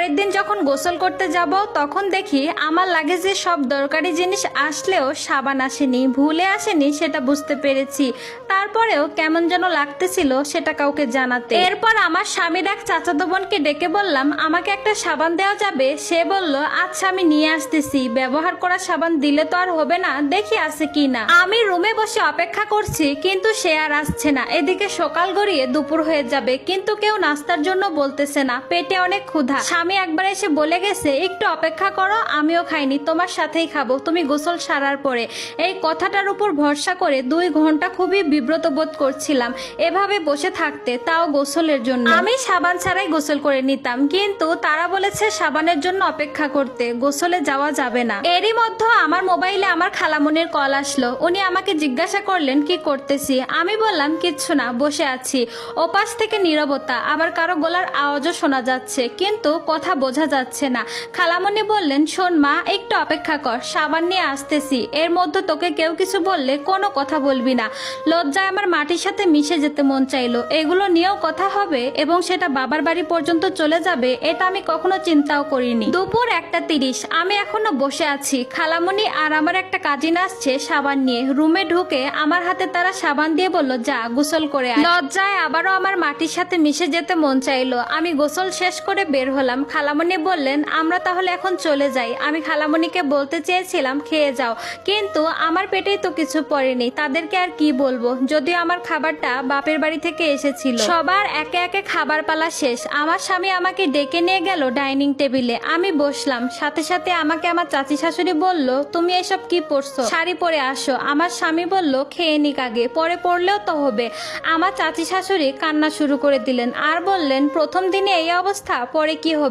পরের দিন যখন গোসল করতে যাব, তখন দেখি আমার লাগেজে সব দরকারি জিনিস আসলেও সাবান আসেনি, ভুলে আসেনি সেটা বুঝতে পেরেছি। তারপরেও কেমন যেন লাগতেছিল সেটা কাউকে জানাতে। এরপর আমার স্বামীর এক চাচাতো বোনকে ডেকে বললাম, আমাকে একটা সাবান দেওয়া যাবে? সে বলল আচ্ছা আমি নিয়ে আসতেছি। ব্যবহার করা সাবান দিলে তো আর হবে না, দেখি আছে কি না আমি রুমে বসে অপেক্ষা করছি, কিন্তু সে আর আসছে না। এদিকে সকাল গড়িয়ে দুপুর হয়ে যাবে, কিন্তু কেউ নাস্তার জন্য বলতেছে না, পেটে অনেক ক্ষুধা। স্বামী একবার এসে বলে গেছে, একটু অপেক্ষা করো, আমিও খাইনি, তোমার সাথেই খাব। তুমি গোসল সারার পরে এই কথাটার উপর ভরসা করে দুই ঘণ্টা খুবই বিব্রত বোধ করছিলাম। এভাবে বসে থাকতে তাও গোসলের জন্য। আমি সাবান ছাড়াই গোসল করে নিতাম, কিন্তু তারা বলেছে সাবানের জন্য অপেক্ষা করতে, গোসলে যাওয়া যাবে না। এরই মধ্যে আমার মোবাইলে আমার খালামনির কল আসলো। উনি আমাকে জিজ্ঞাসা করলেন, কি করতেছি? আমি বললাম, কিচ্ছু না, বসে আছি। ওপাশ থেকে নীরবতা, আবার কারও গলার আওয়াজও শোনা যাচ্ছে, কিন্তু কথা বোঝা যাচ্ছে না। খালামণি বললেন, শোন মা, একটু অপেক্ষা কর, সাবান নিয়ে আসতেছি। এর মধ্যে তোকে কেউ কিছু বললে কোনো কথা বলবি না। লজ্জায় আমার মাটির সাথে মিশে যেতে মন চাইলো। এগুলো নিয়েও কথা হবে এবং সেটা বাবার বাড়ি পর্যন্ত চলে যাবে, এটা আমি কখনো চিন্তাও করিনি। দুপুর একটা তিরিশ, আমি এখনও বসে আছি। খালামণি আর আমার একটা কাজিন আসছে সাবান নিয়ে। রুমে ঢুকে আমার হাতে তারা সাবান দিয়ে বলল, যা, গোসল করে লজ্জায় আবারও আমার মাটির সাথে মিশে যেতে মন চাইলো। আমি গোসল শেষ করে বের হলাম। খালামণি বললেন, আমরা তাহলে এখন চলে যাই। আমি খালামণিকে বলতে চেয়েছিলাম, খেয়ে যাও। কিন্তু আমার পেটেই তো কিছু পড়েনি। তাদেরকে আর কি বলব? যদিও আমার খাবারটা বাপের বাড়ি থেকে এসেছিল। সবার একে একে খাবার পালা শেষ। আমার স্বামী আমাকে ডেকে নিয়ে গেল ডাইনিং টেবিলে। আমি বসলাম। সাথে সাথে আমাকে আমার চাচি শাশুড়ি বলল, তুমি এসব কি পরছো? শাড়ি পরে আসো। আমার স্বামী বলল, খেয়ে নিক আগে, পরে পড়লেও তো হবে। আমার চাচি শাশুড়ি কান্না শুরু করে দিলেন আর বললেন, প্রথম দিনে এই অবস্থা, পরে কি হবে?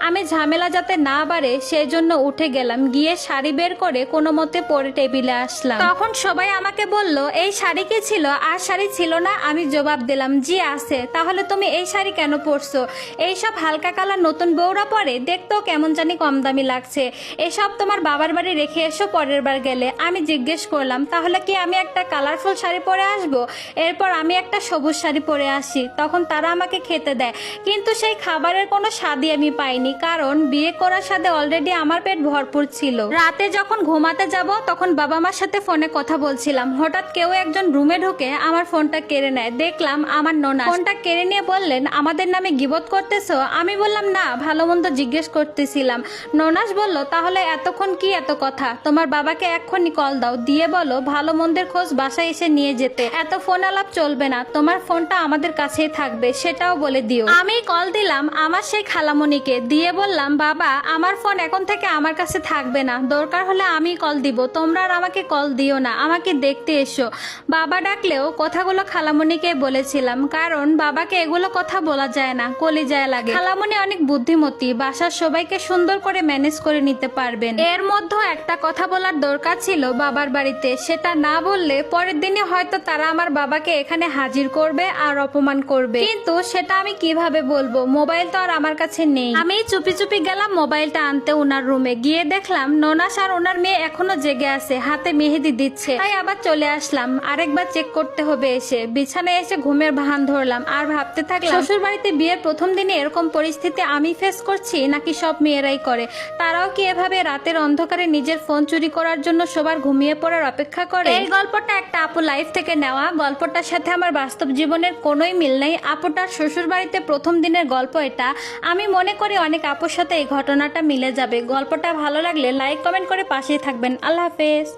আমি ঝামেলা যাতে না বাড়ে সেই জন্য উঠে গেলাম। গিয়ে শাড়ি বের করে কোনো মতে পরে টেবিলে আসলাম। তখন সবাই আমাকে বলল, এই শাড়ি কি ছিল? আর শাড়ি ছিল না? আমি জবাব দিলাম, জি, আছে। তাহলে তুমি এই শাড়ি কেন পরছো? এইসব হালকা কালার নতুন বউরা পরে? দেখতেও কেমন জানি কম দামি লাগছে। এসব তোমার বাবার বাড়ি রেখে এসো, পরের বার গেলে। আমি জিজ্ঞেস করলাম, তাহলে কি আমি একটা কালারফুল শাড়ি পরে আসব? এরপর আমি একটা সবুজ শাড়ি পরে আসি। তখন তারা আমাকে খেতে দেয়। কিন্তু সেই খাবারের কোনো স্বাদই আমি পাইনি, কারণ বিয়ে করার সাথে অলরেডি আমার পেট ভরপুর ছিল। রাতে যখন ঘুমাতে যাব, তখন বাবা মার সাথে ফোনে কথা বলছিলাম। হঠাৎ কেউ একজন রুমে ঢুকে আমার ফোনটা কেড়ে নেয়। দেখলাম আমার নোনা ফোনটা কেড়ে নিয়ে বললেন, আমাদের নামে গিবত করতেছো? আমি বললাম, না, ভালো মন্দ জিজ্ঞেস করতেছিলাম। ননাস বলল, তাহলে এতক্ষণ কি এত কথা? তোমার বাবাকে এক্ষুনি কল দাও। দিয়ে বলো, ভালো মন্দের খোঁজ বাসায় এসে নিয়ে যেতে। এত ফোন আলাপ চলবে না। তোমার ফোনটা আমাদের কাছেই থাকবে, সেটাও বলে দিও। আমি কল দিলাম, আমার সেই খালামণিকে দিয়ে বললাম, বাবা, আমার ফোন এখন থেকে আমার কাছে থাকবে না। দরকার হলে আমি কল দিব। তোমরা আর আমাকে কল দিও না। আমাকে দেখতে এসো। বাবা ডাকলেও কথাগুলো খালামণিকে বলেছিলাম, কারণ বাবাকে এগুলো কথা বলা যায় না কলি যায় লাগে। খালামণি অনেক বুদ্ধিমতী, বাসার সবাইকে সুন্দর করে ম্যানেজ করে নিতে পারবেন। এর মধ্যে একটা কথা বলার দরকার ছিল বাবার বাড়িতে। সেটা না বললে পরের দিনে হয়তো তারা আমার বাবাকে এখানে হাজির করবে আর অপমান করবে। কিন্তু সেটা আমি কীভাবে বলব? মোবাইল তো আর আমার কাছে নেই। আমি চুপি চুপি গেলাম, মোবাইলটা আনতে ওনার রুমে। গিয়ে দেখলাম ননাস আর ওনার মেয়ে এখনও জেগে আছে, হাতে মেহেদি দিচ্ছে। তাই আবার চলে আসলাম, আরেকবার চেক করতে হবে এসে। বিছানায় এসে ঘুমের ভান ধরলাম, আর ভাবতে থাকলাম শ্বশুর বাড়িতে বিয়ের প্রথম দিনে এরকম পরিস্থিতি আমি ফেস করছি, নাকি সব মেয়েরাই করে? তারাও কি এভাবে রাতের অন্ধকারে নিজের ফোন চুরি করার জন্য সবার ঘুমিয়ে পড়ার অপেক্ষা করে? এই গল্পটা একটা আপু লাইফ থেকে নেওয়া। গল্পটার সাথে আমার বাস্তব জীবনের কোনোই মিল নেই। আপুটার শ্বশুর বাড়িতে প্রথম দিনের গল্প এটা। আমি মনে করি অনেক আপুর সাথে এই ঘটনাটা মিলে যাবে। গল্পটা ভালো লাগলে লাইক কমেন্ট করে পাশেই থাকবেন। আল্লাহ হাফেজ।